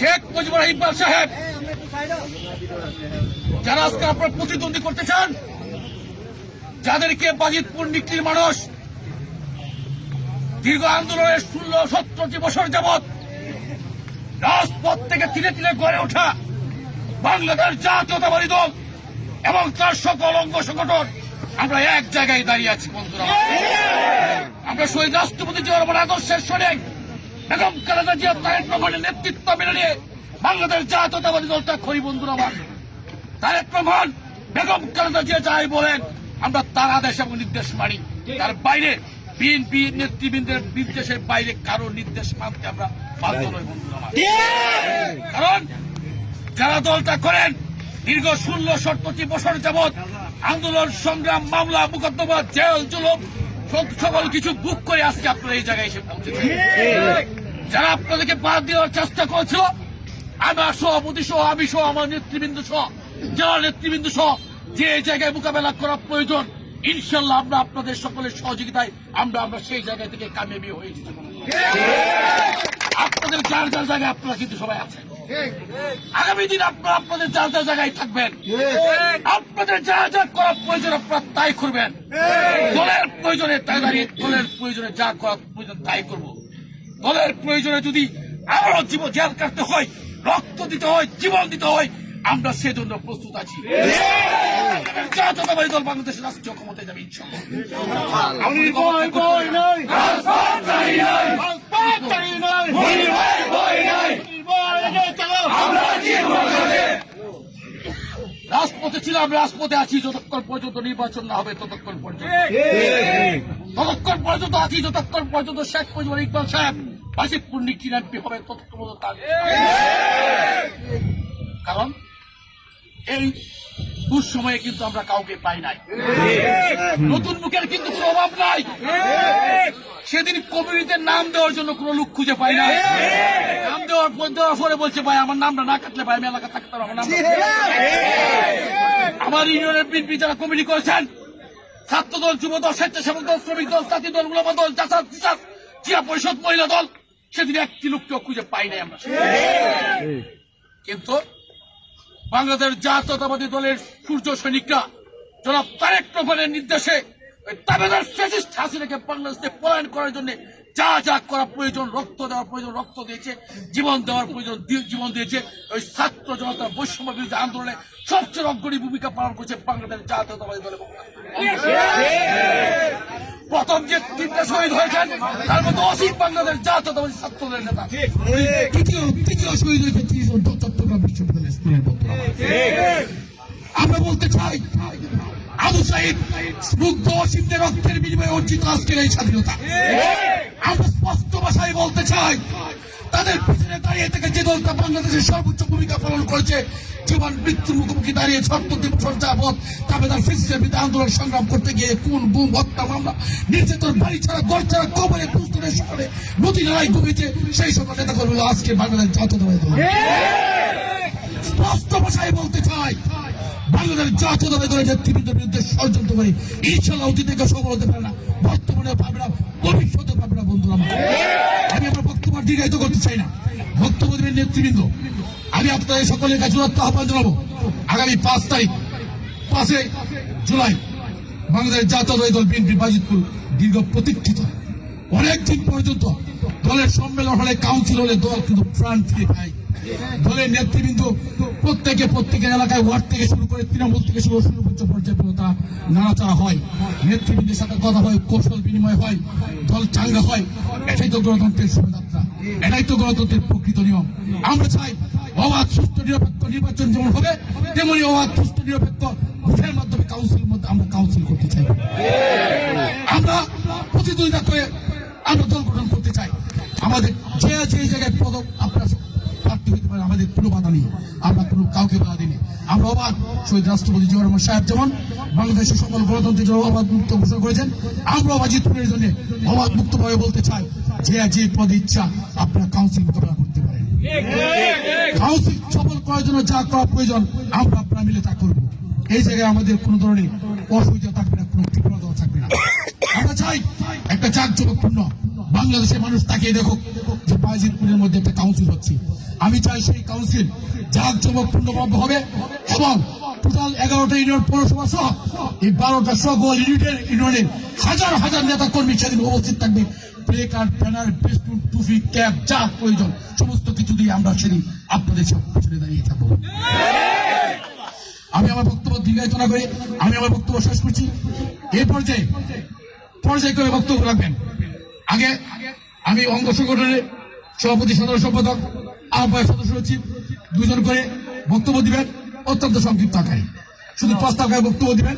শেখ মুজিবুর ইকবাল সাহেব, যারা আজকে আপনার প্রতিদ্বন্দ্বী করতে চান, যাদেরকে বাজিতপুর নিকলির মানুষ দীর্ঘ আন্দোলনের ষোলো, সত্তরটি বছর যাবৎ রাজপথ থেকে ধীরে ধীরে গড়ে ওঠা বাংলাদেশ জাতীয়তাবাদী দল এবং তার সকল অঙ্গ সংগঠন, আমরা এক জায়গায় দাঁড়িয়ে আছি, বন্ধুরা। আমরা শহীদ রাষ্ট্রপতি রহমান আদর্শের সৈনিক। বেগম খালেদা জিয়া তারেক রহমানের নেতৃত্ব মেনে নিয়ে বাংলাদেশ জাতীয়তাবাদী দলটা খরি বন্ধুরা আমার তারেক রহমান বেগম খালেদা জিয়া যাই বলেন আমরা তার আদেশ এবং নির্দেশ মানি। তার বাইরে বিএনপি নেতৃবৃন্দের নির্দেশের বাইরে কারও নির্দেশ মানতে আমরা বাধ্য নই বন্ধুরা আমার। কারণ যারা দলটা করেন দীর্ঘ ষোলো সত্তরটি বছর যাবৎ আন্দোলন সংগ্রাম মামলা মোকদ্দমা জেল জুলুম সকল কিছু বুক করে আজকে আপনারা এই জায়গায় এসে পৌঁছেছেন। যারা আপনাদেরকে বাদ দেওয়ার চেষ্টা করেছিল আমার সভাপতি সহ আমি সহ আমার নেতৃবৃন্দ সহ জেলা নেতৃবৃন্দ সহ যে এই জায়গায় মোকাবেলা করা প্রয়োজন ইনশাল্লাহ আমরা আপনাদের সকলের সহযোগিতায় আমরা আমরা সেই জায়গা থেকে কামিয়াবি হয়ে যেতে। আপনাদের যার যার জায়গায় আপনারা কিন্তু সবাই আছেন। আগামী দিন আপনারা আপনাদের যার যার জায়গায় থাকবেন আপনাদের যা যা করা প্রয়োজন আপনারা তাই করবেন। দলের প্রয়োজনে তাই দাঁড়িয়ে দলের প্রয়োজনে যা করা প্রয়োজন তাই করব। দলের প্রয়োজনে যদি আবারও জীবন জেল কাটতে হয় রক্ত দিতে হয় জীবন দিতে হয় আমরা সেজন্য প্রস্তুত আছি। জাতীয়তাবাদী দল বাংলাদেশের রাষ্ট্রীয় ক্ষমতায় যাবে ইনশাল্লাহ। আমি রাজপথে আছি যতক্ষণ পর্যন্ত নির্বাচন না হবে ততক্ষণ পর্যন্ত। ততক্ষণ পর্যন্ত আছি যতক্ষণ পর্যন্ত শেখ মুজিবুর ইকবাল সাহেব নিকির এমপি হবে ততক্ষণ পর্যন্ত কারণ এই দুঃসময়ে কিন্তু আমরা কাউকে পাই নাই। নতুন মুখের কিন্তু কোনো অভাব নাই। সেদিন কমিউনিটির নাম দেওয়ার জন্য কোনো লোক খুঁজে পাই না নাম দেওয়ার পর দেওয়ার পরে বলছে ভাই আমার নামটা না কাটলে ভাই আমি এলাকা থাকতে পারব আমার নাম আমার ইউনিয়নের বিএনপি যারা কমিটি করেছেন ছাত্র দল যুব দল স্বেচ্ছাসেবক দল, শ্রমিক দল, জাতি দল মুলামা দল, জাসাদ জিয়া পরিষদ, মহিলা দল, সেদিন একটি লোককেও খুঁজে পাই নাই আমরা। কিন্তু বাংলাদেশ জাতীয়তাবাদী দলের সূর্য সৈনিকরা জনাব তারেক রহমানের নির্দেশে তাবেদার ফ্যাসিস্ট হাসিনাকে বাংলাদেশে পলায়ন করার জন্য যা যা করা প্রয়োজন, রক্ত দেওয়ার প্রয়োজন, রক্ত দিয়েছে, জীবন দেওয়ার প্রয়োজন জীবন দিয়েছে। ওই ছাত্র জনতা বৈষম্য বিরোধী আন্দোলনে সবচেয়ে অগ্রণী ভূমিকা পালন করেছে বাংলাদেশ জাতীয়তাবাদী দলের প্রথম যে তিনটা শহীদ হয়েছেন, তার মধ্যে অসীম বাংলাদেশ জাতীয়তাবাদী ছাত্র দলের নেতা। তৃতীয় তৃতীয় শহীদ হয়েছে চট্টগ্রাম বিশ্ববিদ্যালয়ের স্কুলের আমরা বলতে চাই, আবু সাইদ, মুগ্ধ অসীমদের রক্তের বিনিময়ে অর্জিত আজকের এই স্বাধীনতা। আমরা স্পষ্ট ভাষায় বলতে চাই, তাদের পিছনে দাঁড়িয়ে থেকে যে বাংলাদেশের সর্বোচ্চ ভূমিকা পালন করেছে, জীবন মৃত্যুর মুখোমুখি দাঁড়িয়ে ফিসিসের বিরুদ্ধে আন্দোলন সংগ্রাম করতে গিয়ে কোন গুম হত্যা, মামলা, নির্যাতন, বাড়ি ছাড়া ছাড়া, কবরে পুস্তরের সকলে নদী সেই সকল নেতা আজকে বাংলাদেশ স্পষ্ট ভাষায় বলতে চাই, বাংলাদেশ দলের নেতৃবৃন্দের বিরুদ্ধে ষড়যন্ত্র করে ইনশাল্লাহ অতীতে কেউ সফল হতে পারে না, বর্তমানে পাবে না ভবিষ্যতে দীর্ঘায়িত করতে চাই না। বক্তব্য নেতৃবৃন্দ, আমি আপনাদের সকলের কাছে আহ্বান জানাব। আগামী পাঁচ তারিখ, পাঁচে জুলাই, বাংলাদেশ জাতীয়তাবাদী দল বিএনপি বাজিতপুর দীর্ঘ প্রতীক্ষিত। অনেকদিন পর্যন্ত দলের সম্মেলন হলে কাউন্সিল হলে দল কিন্তু প্রাণ ফিরে পায়। দলের নেতৃবৃন্দ প্রত্যেকে প্রত্যেকের এলাকায় ওয়ার্ড থেকে শুরু করে তৃণমূল থেকে শুরু সর্বোচ্চ পর্যায়ে তারা নাড়াচাড়া হয়। নেতৃবৃন্দের সাথে কথা হয়, কৌশল বিনিময় হয়, দল চাঙ্গা হয়, এটাই তো গণতন্ত্রের শোভাযাত্রা। এটাই তো গণতন্ত্রের প্রকৃত নিয়ম। আমরা চাই অবাধ সুস্থ নিরপেক্ষ নির্বাচন যেমন হবে, তেমনি অবাধ সুস্থ নিরপেক্ষ ভোটের মাধ্যমে কাউন্সিলের মধ্যে আমরা কাউন্সিল করতে চাই। আমরা প্রতিদ্বন্দ্বিতা করে আমরা দল গঠন করতে চাই। আমাদের যে যে জায়গায় পদক আপনারা প্রার্থী হতে পারে আমাদের কোনো বাধা নেই। আমরা কোনো কাউকে বাধা দিই আমরা অবাধ, শহীদ রাষ্ট্রপতি জিয়া রহমান সাহেব যেমন বাংলাদেশের সকল গণতন্ত্রের জন্য অবাধ মুক্ত ঘোষণা করেছেন, আমরা অবাজিতপুরের জন্য অবাধ মুক্তভাবে বলতে চাই। যে যে পদে ইচ্ছা, আপনারা কাউন্সিল মোকাবেলা করতে পারেন কাউন্সিল সফল করার জন্য যা করা প্রয়োজন, আমরা আপনারা মিলে তা করব। এই জায়গায় আমাদের কোনো ধরনের অসুবিধা থাকবে না, কোনো বিফলতা থাকবে না। আমরা চাই একটা জাঁকজমকপূর্ণ বাংলাদেশের মানুষ তাকিয়ে দেখুক যে বাজিতপুরের মধ্যে একটা কাউন্সিল হচ্ছে। আমি চাই সেই কাউন্সিল জাঁকজমকপূর্ণভাবে হবে এবং টোটাল এগারোটা ইউনিয়ন পৌরসভা সহ এই বারোটা সকল ইউনিটের ইউনিয়নের হাজার হাজার নেতা কর্মী সেদিন উপস্থিত থাকবে। কার্ড ব্যানার বেস্টুন টুফি ক্যাব যা প্রয়োজন, সমস্ত কিছু দিয়ে আমরা সেদিন আপনাদের সব পিছনে দাঁড়িয়ে থাকব। আমি আমার বক্তব্য দীর্ঘায়িত না করে আমি আমার বক্তব্য শেষ করছি। এই পর্যায়ে, পর্যায় করে বক্তব্য রাখবেন। আগে আমি অঙ্গ সংগঠনের সভাপতি, সাধারণ সম্পাদক, আহ্বায়ক সদস্য সচিব, দুজন করে বক্তব্য দিবেন অত্যন্ত সংক্ষিপ্ত আকারে। শুধু প্রস্তাব বক্তব্য দিবেন।